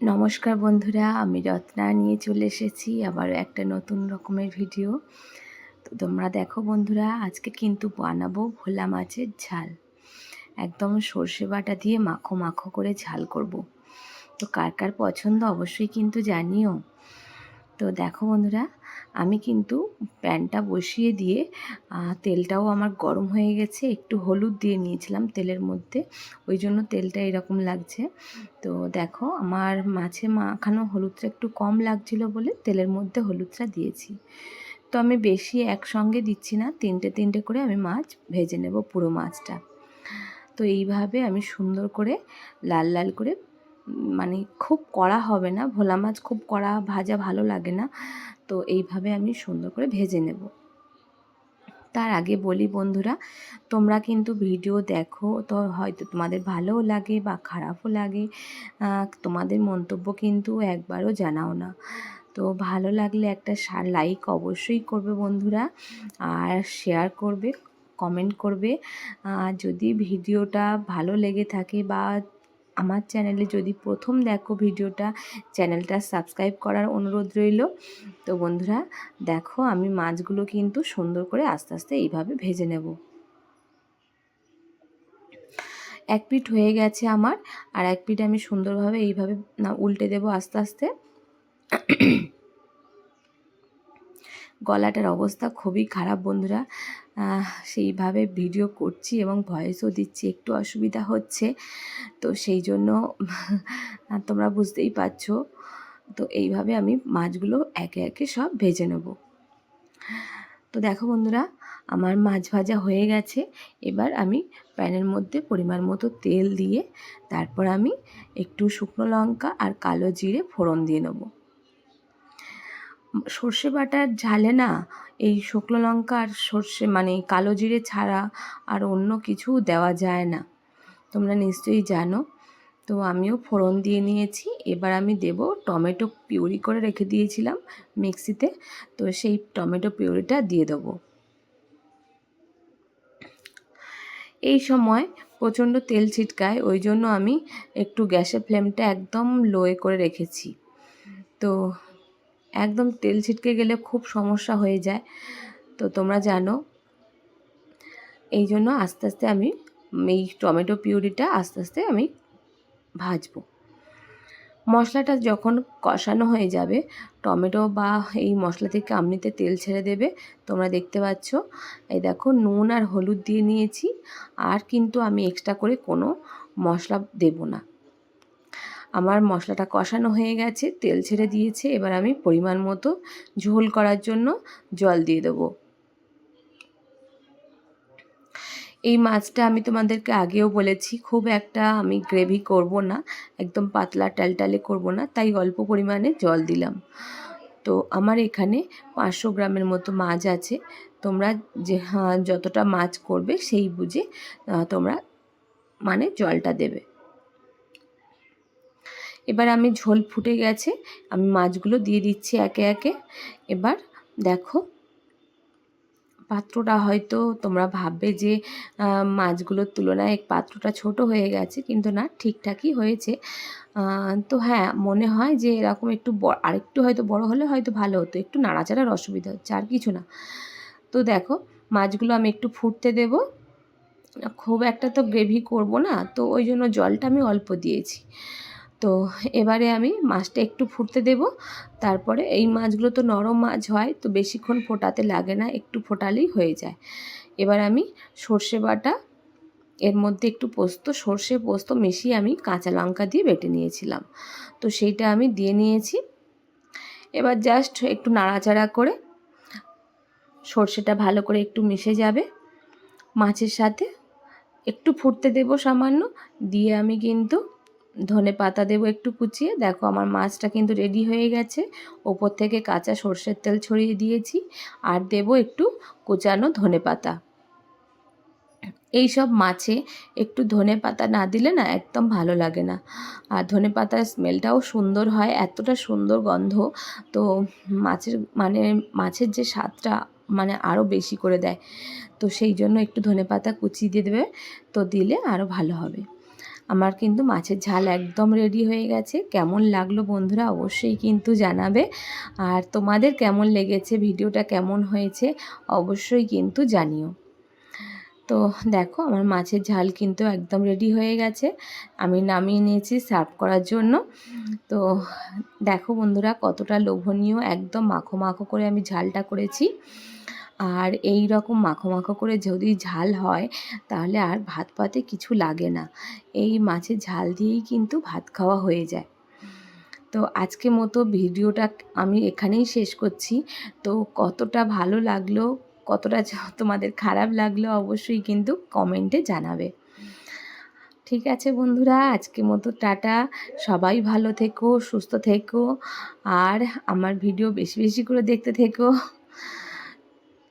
নমস্কার বন্ধুরা, আমি রত্না নিয়ে চলে এসেছি আবার একটা নতুন রকমের ভিডিও তো তোমরা দেখো বন্ধুরা, আজকে কিন্তু বানাবো ভোলা মাছের ঝাল। একদম সর্ষে বাটা দিয়ে মাখো মাখো করে ঝাল করব। তো কার কার পছন্দ অবশ্যই কিন্তু জানিও। তো দেখো বন্ধুরা আমি কিন্তু প্যানটা বসিয়ে দিয়ে তেলটাও আমার গরম হয়ে গেছে। একটু হলুদ দিয়ে নিয়েছিলাম তেলের মধ্যে। ওই জন্য তেলটা এরকম লাগছে। তো দেখো, আমার মাছে মাখানো হলুদটা একটু কম লাগছিল বলে তেলের মধ্যে হলুদটা দিয়েছি। তো আমি বেশি একসঙ্গে দিচ্ছি না, তিনটে তিনটে করে আমি মাছ ভেজে নেব পুরো মাছটা। তো এইভাবে আমি সুন্দর করে, লাল লাল করে মানে খুব কড়া হবে না, ভোলা মাছ খুব কড়া ভাজা ভালো লাগে না, তো এইভাবে আমি সুন্দর করে ভেজে নেব। তার আগে বলি বন্ধুরা, তোমরা কিন্তু ভিডিও দেখো, তো হয়তো তোমাদের ভালোও লাগে বা খারাপও লাগে তোমাদের মন্তব্য কিন্তু একবারও জানাও না। তো ভালো লাগলে একটা লাইক অবশ্যই করবে বন্ধুরা, আর শেয়ার করবে কমেন্ট করবে যদি ভিডিওটা ভালো লেগে থাকে বা আমার চ্যানেলে যদি প্রথম দেখো ভিডিওটা, চ্যানেলটা সাবস্ক্রাইব করার অনুরোধ রইল। তো বন্ধুরা, দেখো আমি মাছগুলো কিন্তু সুন্দর করে আস্তে আস্তে এইভাবে ভেজে নেব। এক পিঠ হয়ে গেছে আমার, আর এক পিঠ আমি সুন্দরভাবে এইভাবে না উল্টে দেব আস্তে আস্তে। গলাটার অবস্থা খুবই খারাপ বন্ধুরা। সেইভাবে ভিডিও করছি এবং ভয়েসও দিচ্ছি, একটু অসুবিধা হচ্ছে। তো সেই জন্য তোমরা বুঝতেই পারছ। তো এইভাবে আমি মাছগুলো একে একে সব ভেজে নেব। তো দেখো বন্ধুরা, আমার মাছ ভাজা হয়ে গেছে। এবার আমি প্যানের মধ্যে পরিমাণ মতো তেল দিয়ে তারপর আমি একটু শুকনো লঙ্কা আর কালো জিরে ফোড়ন দিয়ে নেব। সর্ষে বাটার ঝালে না? এই শুকনো লঙ্কা আর সর্ষে মানে কালো জিরে ছাড়া আর অন্য কিছু দেওয়া যায় না। তোমরা নিশ্চয়ই জানো। তো আমিও ফোড়ন দিয়ে নিয়েছি। এবার আমি দেব টমেটো পিউরি করে রেখে দিয়েছিলাম মিক্সিতে। তো সেই টমেটো পিউরিটা দিয়ে দেবো। এই সময় প্রচণ্ড তেল ছিটকায়, ওই জন্য আমি একটু গ্যাসের ফ্লেমটা একদম লোয়ে করে রেখেছি। তো একদম তেল ছিটকে গেলে খুব সমস্যা হয়ে যায়। তো তোমরা জানো, এই জন্য আস্তে আস্তে আমি এই টমেটো পিউরিটা আস্তে আস্তে আমি ভাজবো। মশলাটা যখন কষানো হয়ে যাবে, টমেটো বা এই মশলা থেকে আমনিতে তেল ছেড়ে দেবে, তোমরা দেখতে পাচ্ছ। এই দেখো, নুন আর হলুদ দিয়ে নিয়েছি, আর কিন্তু আমি এক্সট্রা করে কোনো মশলা দেব না। আমার মশলাটা কষানো হয়ে গেছে তেল ছেড়ে দিয়েছে এবার আমি পরিমাণ মতো ঝোল করার জন্য জল দিয়ে দেবো। এই মাছটা আমি তোমাদেরকে আগেও বলেছি খুব একটা আমি গ্রেভি করব না একদম পাতলা টালটালে করব না তাই অল্প পরিমাণে জল দিলাম। তো আমার এখানে পাঁচশো গ্রামের মতো মাছ আছে তোমরা যে হ্যাঁ, যতটা মাছ করবে সেই বুঝে তোমরা মানে জলটা দেবে। এবার আমি ঝোল ফুটে গেছে, আমি মাছগুলো দিয়ে দিচ্ছি একে একে। এবার দেখো, পাত্রটা হয়তো তোমরা ভাববে যে মাছগুলোর তুলনায় পাত্রটা ছোট হয়ে গেছে, কিন্তু না, ঠিকঠাকই হয়েছে। তো হ্যাঁ মনে হয় যে এরকম একটু আরেকটু হয়তো বড় হলে হয়তো ভালো হতো, একটু নাড়াচাড়ার অসুবিধা হচ্ছে, আর কিছু না। তো দেখো, মাছগুলো আমি একটু ফুটতে দেব। খুব একটা তো গ্রেভি করব না, তো ওই জন্য জলটা আমি অল্প দিয়েছি। তো এবারে আমি মাছটা একটু ফুটতে দেব। তারপরে এই মাছগুলো তো নরম মাছ হয়, তো বেশিক্ষণ ফোটাতে লাগে না, একটু ফোটালেই হয়ে যায়। এবার আমি সর্ষে বাটা, এর মধ্যে একটু পোস্ত, সর্ষে পোস্ত মিশিয়ে আমি কাঁচা লঙ্কা দিয়ে বেটে নিয়েছিলাম। তো সেইটা আমি দিয়ে নিয়েছি। এবার জাস্ট একটু নাড়াচাড়া করে সর্ষেটা ভালো করে একটু মিশে যাবে। মাছের সাথে একটু ফুটতে দেব সামান্য, দিয়ে আমি কিন্তু ধনে পাতা দেবো একটু কুচিয়ে। দেখো আমার মাছটা কিন্তু রেডি হয়ে গেছে। ওপর থেকে কাঁচা সর্ষের তেল ছড়িয়ে দিয়েছি আর দেব একটু কুচানো ধনে পাতা। এই সব মাছে একটু ধনে পাতা না দিলে না একদম ভালো লাগে না। আর ধনে পাতার স্মেলটাও সুন্দর হয়, এতটা সুন্দর গন্ধ। তো মাছের মানে মাছের যে স্বাদটা মানে আরও বেশি করে দেয়। তো সেই জন্য একটু ধনে পাতা কুচিয়ে দিয়ে দেবে। তো দিলে আরও ভালো হবে। আমার কিন্তু মাছের ঝাল একদম রেডি হয়ে গেছে। কেমন লাগল বন্ধুরা অবশ্যই কিন্তু জানাবে। আর তোমাদের কেমন লেগেছে, ভিডিওটা কেমন হয়েছে অবশ্যই কিন্তু জানিও। তো দেখো, আমার মাছের ঝাল কিন্তু একদম রেডি হয়ে গেছে। আমি নামিয়ে নিয়েছি সার্ভ করার জন্য। তো দেখো বন্ধুরা, কতটা লোভনীয়, একদম মাখো মাখো করে আমি ঝালটা করেছি। আর এই রকম মাখো মাখো করে যদি ঝাল হয়, তাহলে আর ভাত পাতে কিছু লাগে না। এই মাছের ঝাল দিয়েই কিন্তু ভাত খাওয়া হয়ে যায়। তো আজকে মতো ভিডিওটা আমি এখানেই শেষ করছি। তো কতটা ভালো লাগল, কতটা তোমাদের খারাপ লাগল অবশ্যই কিন্তু কমেন্টে জানাবে। ঠিক আছে বন্ধুরা, আজকে মতো টাটা। সবাই ভালো থেকো, সুস্থ থেকো। আর আমার ভিডিও বেশি বেশি করে দেখতে থেকো।